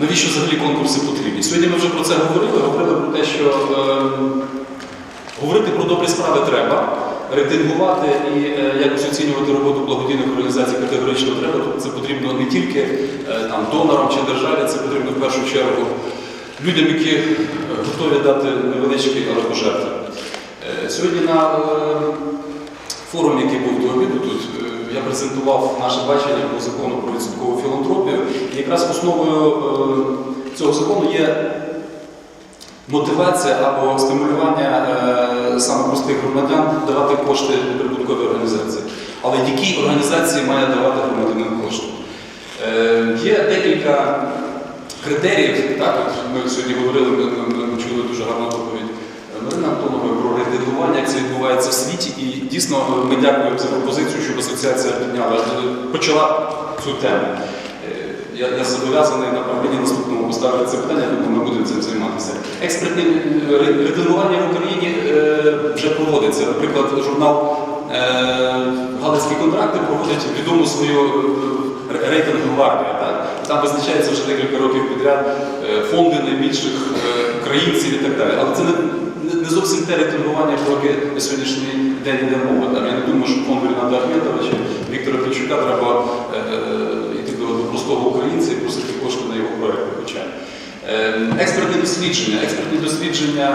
навіщо взагалі конкурси потрібні? Сьогодні ми вже про це говорили, говорили про те, що е, говорити про добрі справи треба, рейтингувати і е, якось оцінювати роботу благодійних організацій категорично треба. Це потрібно не тільки е, там, донорам чи державі, це потрібно в першу чергу людям, які е, готові дати невеличкі, пожертви. Сьогодні на е, форумі, який був до обіду тут, я презентував наше бачення по закону про відсоткову філантропію. І якраз основою е, цього закону є мотивація або стимулювання е, саме простих громадян давати кошти неприбутковій організації. Але якій організації має давати громадянин кошти? Е, Є декілька критеріїв. Так, ми сьогодні говорили, ми чули дуже гарну доповідь Марина Антонової про рейтингування, як це відбувається в світі. І дійсно ми дякуємо за пропозицію, щоб асоціація підняла, е, почала цю тему. Е, Я, я зобов'язаний на правлінні наступному поставити це питання, тому ми будемо цим займатися. Експертне е, в Україні е, вже проводиться. Наприклад, журнал е, Галицькі контракти проводить відому свою е, рейтинг гвардія. Там визначається вже декілька років підряд е, фонди найбільших е, українців і так далі. Але це не, не- зовсім те рейтингування, про яке на сьогоднішній день йде мова. Там, я не думаю, що фонд Ріната Ахметова чи Віктора Печука треба е, е, йти до, простого українця і просити кошти на його проекти. Хоча. Е, Експертне дослідження. Експертні дослідження,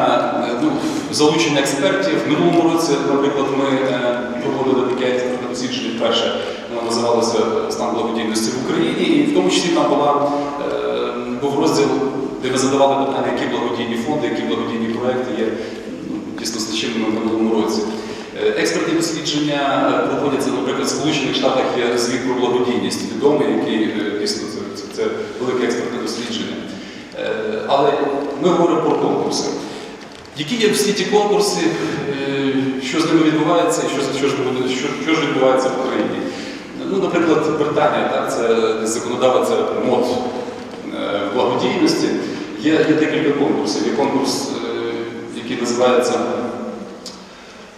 е, ну, залучення експертів. В минулому році, наприклад, ми е, проводили таке експертне дослідження вперше, воно називалося Стан благодійності в Україні, і в тому числі там була, е, був розділ, де ми задавали питання, які благодійні фонди, які благодійні проекти є ну, дійсно значимими в минулому році. Е, Експертні дослідження е, проводяться, наприклад, в Сполучених Штатах є звіт про благодійність відомий, який е, дійсно це, це, це велике експертне дослідження. Але ми говоримо про конкурси. Які є в світі конкурси, що з ними відбувається і що, що, що, що ж відбувається в Україні? Ну, наприклад, Британія, так, це законодавець мод благодійності. Є, є декілька конкурсів. Є конкурс, е, який називається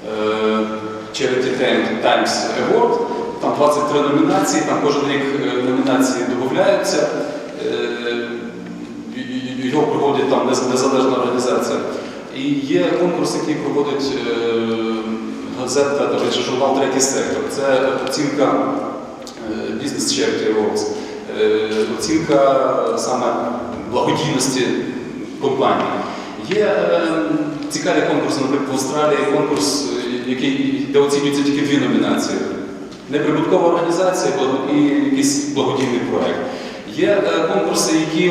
е, Charity Times Award. Там 23 номінації, там кожен рік е, номінації додаються. Його проводить там незалежна організація. І є конкурс, який проводить газета, та журнал Третій сектор. Це оцінка бізнес Charity оцінка саме благодійності компанії. Є е, цікаві конкурси, наприклад, в Австралії конкурс, е, який, де оцінюються тільки дві номінації. Неприбуткова організація і якийсь благодійний проект. Є е, конкурси, які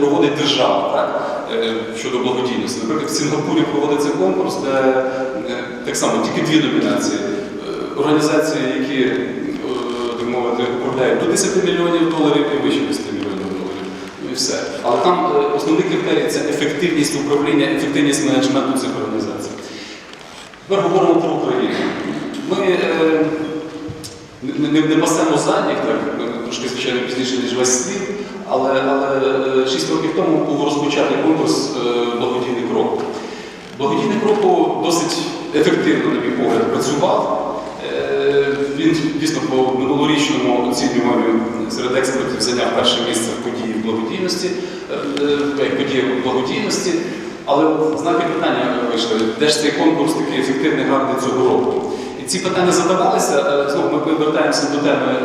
проводить держава так, щодо благодійності. Наприклад, в Сінгапурі проводиться конкурс, де так само тільки дві номінації. Організації, які так мовити, управляють до 10 мільйонів доларів і вище 10 мільйонів і все. Але там е, основний критерій це ефективність управління, ефективність менеджменту цих організацій. Тепер говоримо про Україну. Ми е, не, не, пасемо задніх, так, е, трошки, звичайно, пізніше, ніж весь світ, але, але 6 років тому був розпочатий конкурс благодійний крок. Благодійний крок досить ефективно, на мій погляд, працював. Е, Він дійсно по минулорічному оцінюванню серед експертів зайняв перше місце в події благодійності, е, е, події благодійності. Але знаки питання вийшли, де ж цей конкурс такий ефективний, гарний цього року. І ці питання задавалися, знову ми повертаємося до теми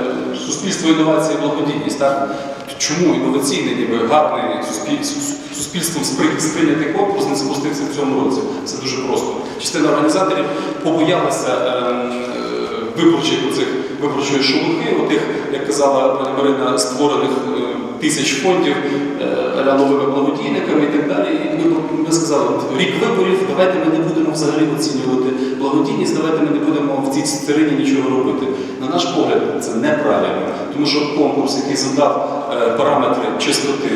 суспільство, інновації, благодійність. Так? Чому інноваційний, ніби гарний суспіль- сус- суспільством сприйнятий конкурс не запустився в цьому році? Це дуже просто. Частина організаторів побоялася е, е, виборчих оцих виборчої шелухи, отих, як казала пані Марина, створених е, тисяч фондів е, новими благодійниками і так далі. І ми, ми сказали, рік виборів, давайте ми не будемо взагалі оцінювати благодійність, давайте ми не будемо в цій стерині нічого робити. На наш погляд, це неправильно, тому що конкурс, який задав параметри чистоти,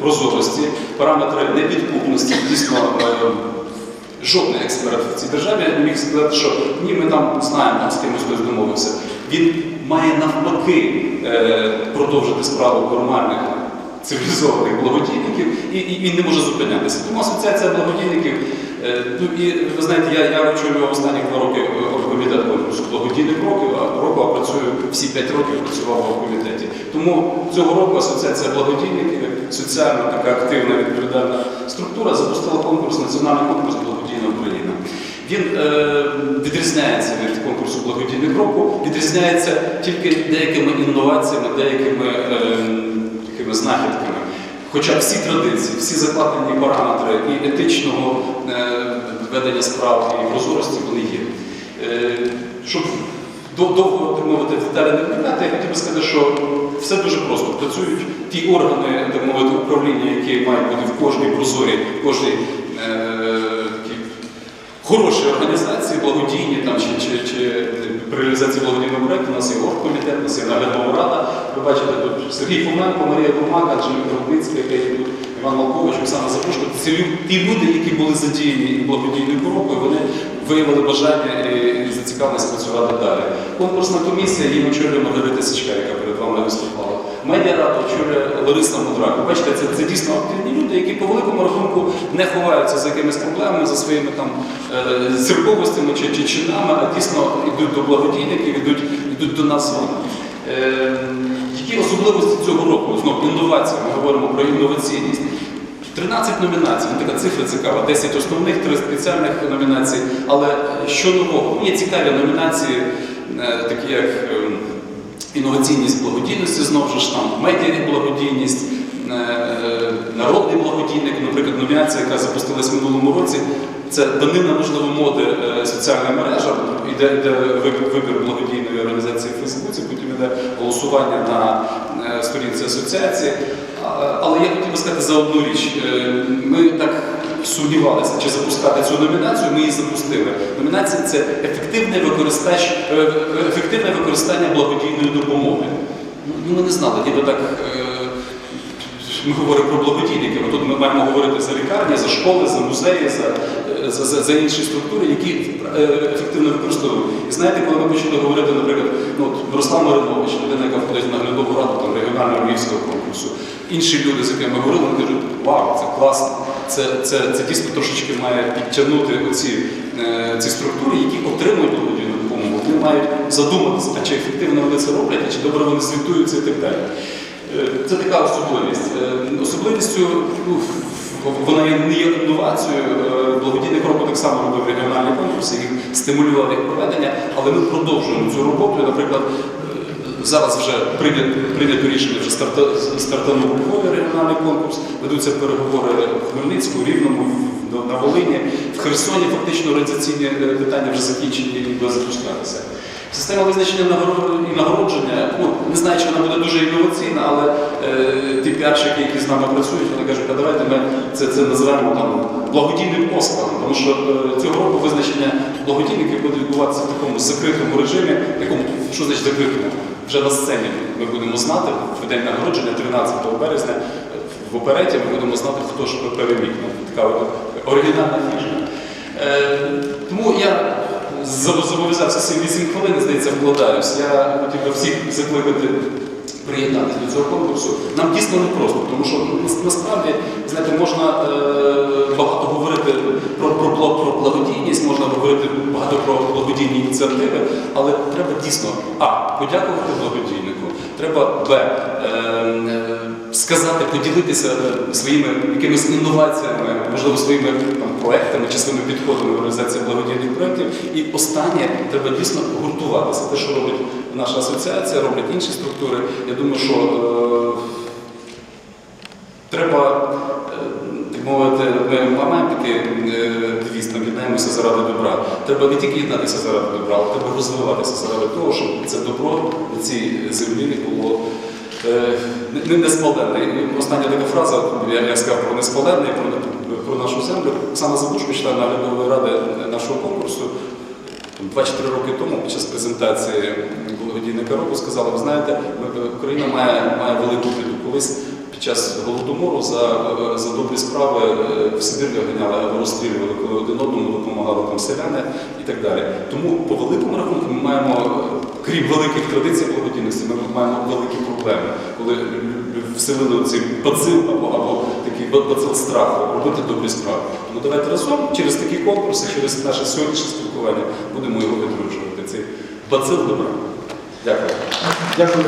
прозорості, параметри непідкупності, дійсно. е, Жодний експерт в цій державі не міг сказати, що ні, ми там знаємо, з кимось хтось домовився. Він має навпаки е, продовжити справу нормальних цивілізованих благодійників, і, і він не може зупинятися. Тому асоціація благодійників Е, Ну і ви знаєте, я, я очолював останні два роки е, оргкомітет благодійних років, а року а працюю всі п'ять років працював в оргкомітеті. Тому цього року асоціація благодійників, соціально така активна відповідальна структура, запустила конкурс Національний конкурс Благодійна Україна. Він е, відрізняється від конкурсу благодійних року, відрізняється тільки деякими інноваціями, деякими е, знахідками. Хоча всі традиції, всі закладені параметри і етичного е, ведення справ і прозорості вони є. Е, щоб довго мовити деталі не вникати, я хотів би сказати, що все дуже просто. Працюють ті органи, так мовити, управління, які мають бути в кожній прозорі, в кожній хороші організації, благодійні там, чи, чи, чи при реалізації благодійного проєкту у нас є оргкомітет, у нас є наглядова рада. Ви бачите тут Сергій Фоменко, Марія Бурмак, Анжеліка Рудницька, яка є тут, Іван Малкович, Оксана Запушко. Це ті люди, які були задіяні благодійною коробкою, вони виявили бажання і, зацікавленість працювати далі. Конкурсна комісія її очолює Маргарита Сичка, яка перед вами виступала. Медіарада очолює Лариса Мудрак. Бачите, це, це дійсно активні люди, які по великому рахунку не ховаються за якимись проблемами, за своїми там е, церковостями чи, чи чинами, а дійсно йдуть до благодійників, йдуть, йдуть до нас. Е, які особливості цього року? Знову інновація, ми говоримо про інноваційність. 13 номінацій, ну, така цифра цікава, 10 основних, 3 спеціальних номінацій. Але що нового? Ну, Є цікаві номінації, е, такі як ем, інноваційність благодійності, знову ж там медіа благодійність, е, народний благодійник, наприклад, номінація, яка запустилась в минулому році. Це данина, можливо, моди е, соціальним мережам, іде, йде вибір, благодійної організації в Фейсбуці, потім йде голосування на е, сторінці асоціації. Але я хотів би сказати за одну річ. Ми так сумнівалися, чи запускати цю номінацію, ми її запустили. Номінація це ефективне використання, ефективне використання благодійної допомоги. Ну, ми не знали, ніби так. е, Ми говоримо про благодійників, тут ми маємо говорити за лікарні, за школи, за музеї, за, е, за, за, інші структури, які е, ефективно використовують. І знаєте, коли ми почали говорити, наприклад, ну, от Мирослав Маринович, людина, яка входить на наглядову раду там, регіонального львівського конкурсу, інші люди, з якими ми говорили, вони кажуть, вау, це класно. Це, це, це дійсно трошечки має підтягнути оці, е, ці структури, які отримують благодійну допомогу. Вони мають задуматися, а чи ефективно вони це роблять, а чи добре вони звітуються і так далі. Е, Це така особливість. Е, Особливістю ну, вона не є інновацією. Благодійний крок так само робив регіональні конкурси, їх стимулював їх проведення, але ми продовжуємо цю роботу. Наприклад, зараз вже прийнято, рішення, вже старта- стартанув Львові регіональний конкурс, ведуться переговори в Хмельницьку, Рівному, на Волині. В Херсоні фактично організаційні е, питання вже закінчені і буде запускатися. Система визначення і нагородження, ну, не знаю, чи вона буде дуже інноваційна, але е, ті піарщики, які з нами працюють, вони кажуть, а давайте ми це, це назвемо там благодійним Оскаром, тому що е, цього року визначення благодійників буде відбуватися в такому закритому режимі, якому, що значить закритому? Вже на сцені ми будемо знати в день нагородження 13 березня в опереті ми будемо знати, хто ж переміг. Ну, Така оригінальна фішка. Е, тому я зобов'язався 7-8 хвилин, здається, вкладаюсь. Я хотів би всіх закликати приєднатися до цього конкурсу. Нам дійсно не просто, тому що насправді, знаєте, можна е, багато говорити про, про, про благодійність, можна говорити багато про благодійні ініціативи, але треба дійсно а. Подякувати благодійнику, треба б. Е, е, сказати, поділитися е, своїми якимись інноваціями, можливо, своїми там, проектами чи своїми підходами в реалізації благодійних проєктів. І останнє треба дійсно гуртуватися. Те, що робить наша асоціація, роблять інші структури. Я думаю, що е, треба, е, так мовити, ми маємо такий е, девіз, там єднаємося заради добра. Треба не тільки єднатися заради добра, але треба розвиватися заради того, щоб це добро на цій землі не було. Е, не- Неспаленне. Остання така фраза, я, я сказав про неспаленне, і про, про нашу землю. Оксана Забушко, член наглядової ради нашого конкурсу, там, 2-4 роки тому під час презентації благодійника року сказала, ви знаєте, Україна має, має велику біду. Колись під час голодомору за, за добрі справи е, в Сибір виганяли або розстрілювали, один одному допомагали там селяни і так далі. Тому по великому рахунку ми маємо, крім великих традицій благодійності, ми маємо великі проблеми, коли вселили цей бацил або, або такий бацил страху робити добрі справи. Тому давайте разом через такі конкурси, через наше сьогоднішнє спілкування будемо його відроджувати. Цей бацил добра. Дякую. Дякую.